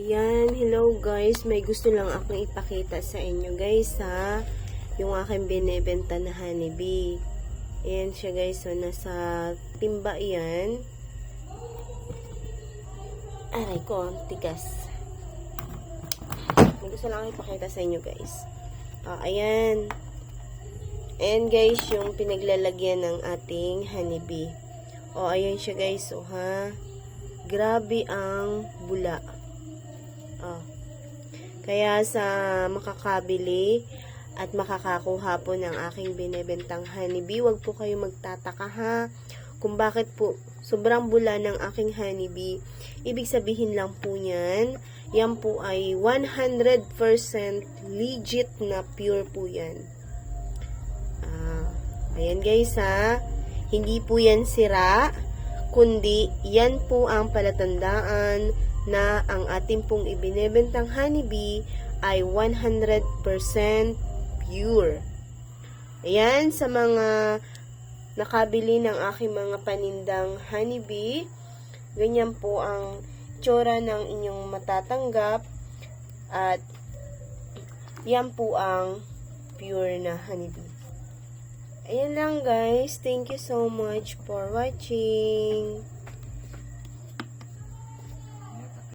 Ayan, hello guys. May gusto lang akong ipakita sa inyo guys ha. Yung aking binibenta na honeybee. Ayan siya guys. So, nasa timba yan. Aray ko, tigas. May gusto lang akong ipakita sa inyo guys. Ah, ayan. Ayan guys, yung pinaglalagyan ng ating honeybee. O, ayan siya guys. O ha. Grabe ang bula. Kaya sa makakabili at makakakuha po ng aking binebentang honeybee, wag po kayo magtataka ha kung bakit po sobrang bula ng aking honeybee. Ibig sabihin lang po yan, yan po ay 100% legit na pure po yan. Ah, ayan guys ha, hindi po yan sira, kundi yan po ang palatandaan na ang ating pong ibinebentang honeybee ay 100% pure. Ayan, sa mga nakabili ng aking mga panindang honeybee, ganyan po ang tsura ng inyong matatanggap at yan po ang pure na honeybee. Ayan lang guys. Thank you so much for watching.